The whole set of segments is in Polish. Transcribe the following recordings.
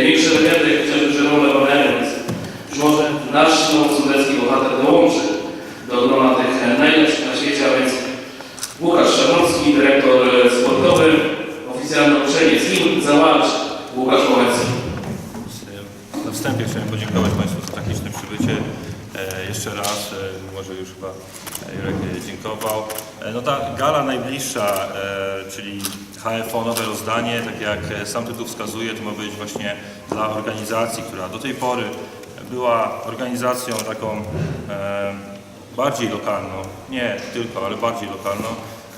największe legendy, Valero, więc być może nasz nowosądecki bohater dołączy do grona tych najlepszych na świecie, a więc Łukasz Szaborski, dyrektor e, sportowy, oficjalne uczenie. Z kim zawalczy Łukasz Kołecki? Na wstępie chciałem podziękować Państwu za tak przybycie. E, jeszcze raz, e, może już chyba Jurek e, dziękował. E, no ta gala najbliższa, e, czyli HFO nowe rozdanie, tak jak e, sam tytuł wskazuje, to ma być właśnie dla organizacji, która do tej pory była organizacją taką e, bardziej lokalną, nie tylko, ale bardziej lokalną.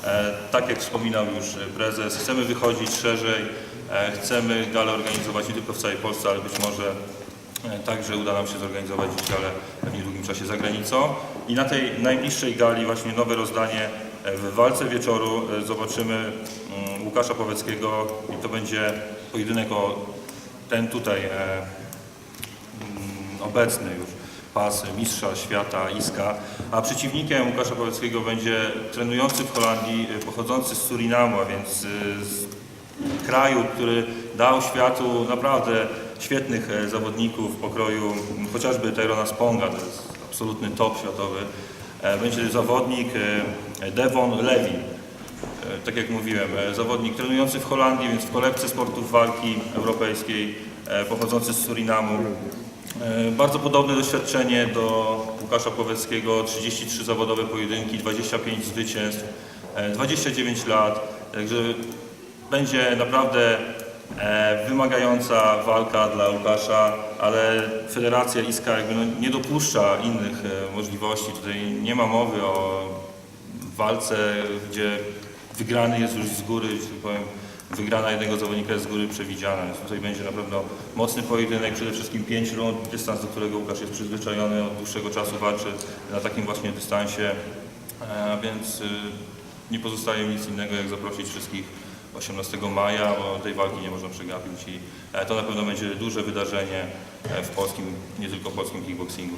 E, Tak jak wspominał już prezes, chcemy wychodzić szerzej, e, chcemy galę organizować nie tylko w całej Polsce, ale być może e, także uda nam się zorganizować galę w niedługim czasie za granicą. I na tej najbliższej gali właśnie nowe rozdanie e, w walce wieczoru e, zobaczymy mm, Łukasza Poweckiego i to będzie pojedynek o ten tutaj e, mm, obecny już pas mistrza świata Iska, a przeciwnikiem Łukasza Pawleckiego będzie trenujący w Holandii, pochodzący z Surinamu, a więc z kraju, który dał światu naprawdę świetnych e, zawodników pokroju chociażby Tyrona Sponga, to jest absolutny top światowy. E, Będzie zawodnik e, Devon Levy. Tak jak mówiłem, zawodnik trenujący w Holandii, więc w kolebce sportów walki europejskiej, pochodzący z Surinamu. Bardzo podobne doświadczenie do Łukasza Płoweckiego, 33 zawodowe pojedynki, 25 zwycięstw, e, 29 lat, także będzie naprawdę wymagająca walka dla Łukasza, ale Federacja Iska jakby no nie dopuszcza innych e, możliwości. Tutaj nie ma mowy o walce, gdzie wygrany jest już z góry, tak powiem, wygrana jednego zawodnika jest z góry przewidziana. Więc tutaj będzie na pewno mocny pojedynek, przede wszystkim 5 rund, dystans, do którego Łukasz jest przyzwyczajony, od dłuższego czasu walczy na takim właśnie dystansie, e, więc y, nie pozostaje nic innego, jak zaprosić wszystkich 18 maja, bo tej walki nie można przegapić i e, to na pewno będzie duże wydarzenie e, w polskim, nie tylko polskim kickboxingu.